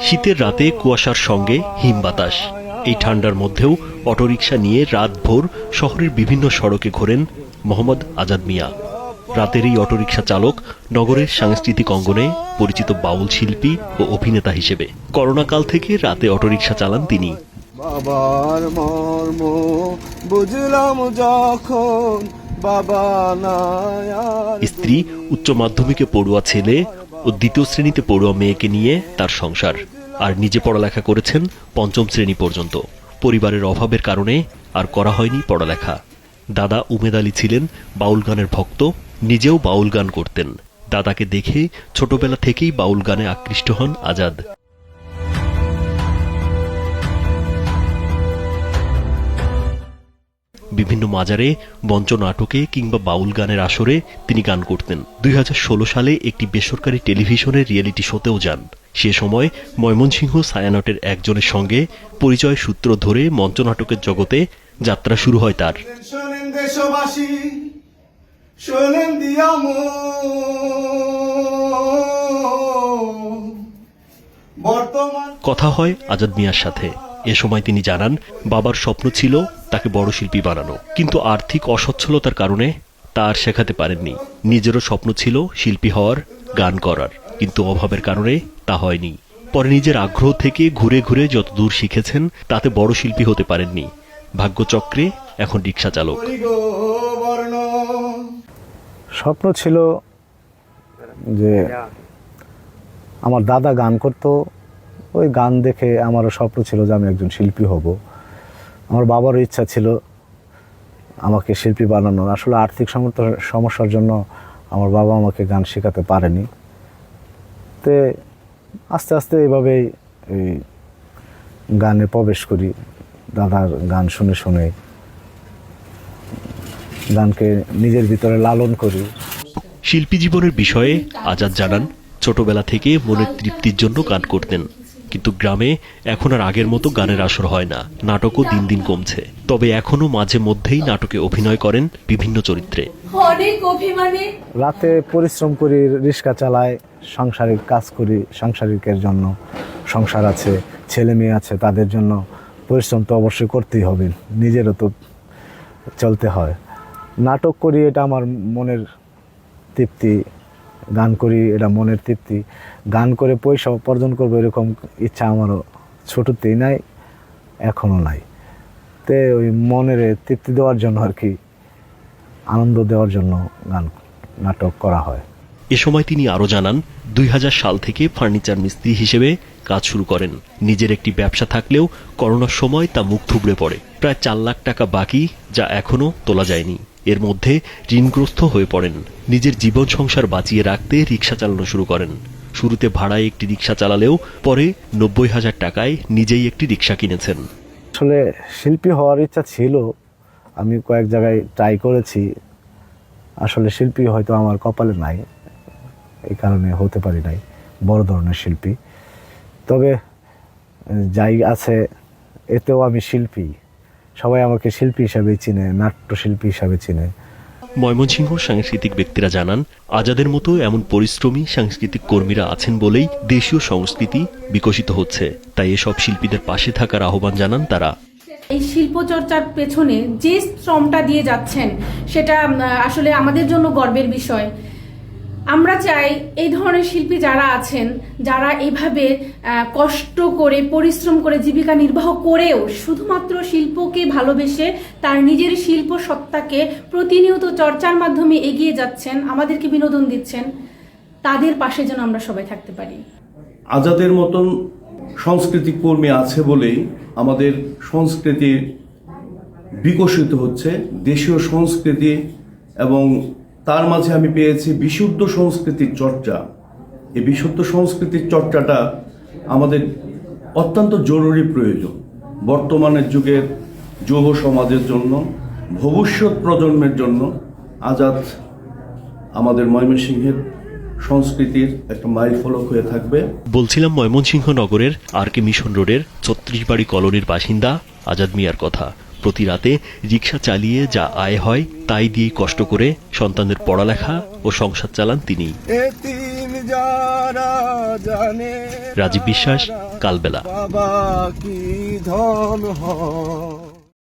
শীতের রাতে কুয়াশার সঙ্গে হিম বাতাস। এই ঠান্ডার মধ্যেও অটোরিকশা নিয়ে রাতভর শহরের বিভিন্ন সড়কে ঘোরেন মোহাম্মদ আজাদ মিয়া। রাতের এই অটোরিকশা চালক নগরের সাংস্কৃতিক অঙ্গনে পরিচিত বাউল শিল্পী ও অভিনেতা হিসেবে। করোনাকাল থেকে রাতে অটোরিকশা চালান তিনি। বাবার মর্ম বুঝলাম যখন বাবা স্ত্রী উচ্চ মাধ্যমিকে পড়ুয়া ছেলে ও দ্বিতীয় শ্রেণীতে পড়ুয়া মেয়েকে নিয়ে তার সংসার। আর নিজে পড়ালেখা করেছেন পঞ্চম শ্রেণি পর্যন্ত। পরিবারের অভাবের কারণে আর করা হয়নি পড়ালেখা। দাদা উমেদ আলী ছিলেন বাউল গানের ভক্ত, নিজেও বাউল গান করতেন। দাদাকে দেখে ছোটবেলা থেকেই বাউল গানে আকৃষ্ট হন আজাদ। বিভিন্ন মাজারে মঞ্চ নাটকে কিংবা বাউল গানের আসরে তিনি গান করতেন। দুই হাজার ষোলো সালে একটি বেসরকারি টেলিভিশনের রিয়েলিটি শোতেও যান। সে সময় ময়মনসিংহ ছায়ানটের একজনের সঙ্গে পরিচয় সূত্র ধরে মঞ্চ নাটকের জগতে যাত্রা শুরু হয় তার। কথা হয় আজাদ মিয়ার সাথে। এ সময় তিনি জানান বাবার স্বপ্ন ছিল তাকে বড় শিল্পী বানানো। কিন্তু আর্থিক অসচ্ছলতার কারণে তা আর শেখাতে পারেননি। নিজেরও স্বপ্ন ছিল শিল্পী হওয়ার, গান করার। কিন্তু অভাবের কারণে তা হয়নি। পরে নিজের আগ্রহ থেকে ঘুরে ঘুরে যত দূর শিখেছেন, তাতে বড় শিল্পী হতে পারেননি। ভাগ্যচক্রে এখন রিক্সা চালক। স্বপ্ন ছিল যে আমার দাদা গান করতো। ওই গান দেখে আমারও স্বপ্ন ছিল যে আমি একজন শিল্পী হব। আমার বাবারও ইচ্ছা ছিল আমাকে শিল্পী বানানোর। আসলে আর্থিক সমস্যার জন্য আমার বাবা আমাকে গান শেখাতে পারেনি। তে আস্তে আস্তে এভাবেই এই গানে প্রবেশ করি। দাদার গান শুনে শুনে গানকে নিজের ভিতরে লালন করি। শিল্পী জীবনের বিষয়ে আজাদ জানান, ছোটবেলা থেকে মনের তৃপ্তির জন্য গান করতেন। কিন্তু গ্রামে এখন আর আগের মতো গানের আসর হয় না। নাটকও দিন দিন কমছে। তবে এখনও মাঝে মধ্যেই নাটকে অভিনয় করেন বিভিন্ন চরিত্রে। অনেক অভিমানে রাতে পরিশ্রম করি রিক্সা চালায় সাংসারিক কাজ করি সাংসারিকের জন্য। সংসার আছে ছেলে মেয়ে আছে তাদের জন্য পরিশ্রম তো অবশ্যই করতেই হবে। নিজেরও তো চলতে হয়। নাটক করি এটা আমার মনের তৃপ্তি। গান করি, এটা মনের তৃপ্তি। গান করে পয়সা উপার্জন করব এরকম ইচ্ছা আমারও ছোটোতেই নাই এখনও নাই। তে ওই মনের তৃপ্তি দেওয়ার জন্য আর কি, আনন্দ দেওয়ার জন্য গান, নাটক করা হয়। এ সময় তিনি আরও জানান, দুই হাজার সাল থেকে ফার্নিচার মিস্ত্রি হিসেবে কাজ শুরু করেন। নিজের একটি ব্যবসা থাকলেও করোনার সময় তা মুখ থুবড়ে পড়ে। প্রায় চার লাখ টাকা বাকি যা এখনও তোলা যায়নি। এর মধ্যে ঋণগ্রস্ত হয়ে পড়েন। নিজের জীবন সংসার বাঁচিয়ে রাখতে রিক্সা চালানো শুরু করেন। শুরুতে ভাড়ায় একটি রিক্সা চালালেও পরে নব্বই হাজার টাকায় নিজেই একটি রিক্সা কিনেছেন। আসলে শিল্পী হওয়ার ইচ্ছা ছিল। আমি কয়েক জায়গায় ট্রাই করেছি। আসলে শিল্পী হয়তো আমার কপালে নাই। এই কারণে হতে পারি নাই। বড় ধরনের শিল্পী। তবে যাই আছে এতেও আমি শিল্পী। সবাই আমাকে শিল্পী হিসাবে চিনে নাট্যশিল্পী হিসাবে চিনে। ময়মনসিংহ সাংস্কৃতিক ব্যক্তিরা জানান আজাদের মতো এমন পরিশ্রমী সাংস্কৃতিক কর্মীরা আছেন বলেই দেশীয় সংস্কৃতি বিকশিত হচ্ছে। তাই এসব শিল্পীদের পাশে থাকার আহ্বান জানান তারা। এই শিল্প চর্চার পেছনে যে শ্রমটা দিয়ে যাচ্ছেন সেটা আসলে আমাদের জন্য গর্বের বিষয়। আমরা চাই এই ধরনের শিল্পী যারা আছেন যারা এইভাবে আহ, কষ্ট করে পরিশ্রম করে জীবিকা নির্বাহ করেও শুধুমাত্র শিল্পকে ভালোবেসে তার নিজের শিল্প সত্তাকে প্রতিনিয়ত চর্চার মাধ্যমে এগিয়ে যাচ্ছেন আমাদেরকে বিনোদন দিচ্ছেন তাদের পাশে যেন আমরা সবাই থাকতে পারি। আজাদের মতন সাংস্কৃতিক কর্মী আছে বলেই আমাদের সংস্কৃতি বিকশিত হচ্ছে দেশীয় সংস্কৃতি এবং তার মাঝে আমি পেয়েছি বিশুদ্ধ সংস্কৃতির চর্চা। এই বিশুদ্ধ সংস্কৃতির চর্চাটা আমাদের অত্যন্ত জরুরি প্রয়োজন বর্তমানের যুগের যুব সমাজের জন্য, ভবিষ্যৎ প্রজন্মের জন্য। আজাদ আমাদের ময়মনসিংহের সংস্কৃতির একটা মাইল ফলক হয়ে থাকবে। বলছিলাম ময়মনসিংহ নগরের আর কে মিশন রোডের ছত্রিশবাড়ি কলোনির বাসিন্দা আজাদ মিয়ার কথা। প্রতি রাতে রিক্সা চালিয়ে যা আয় হয় তাই দিয়ে কষ্ট করে সন্তানদের পড়ালেখা ও সংসার চালান তিনি। যারা জানে রাজীব বিশ্বাস কালবেলা। বাবা কি ধন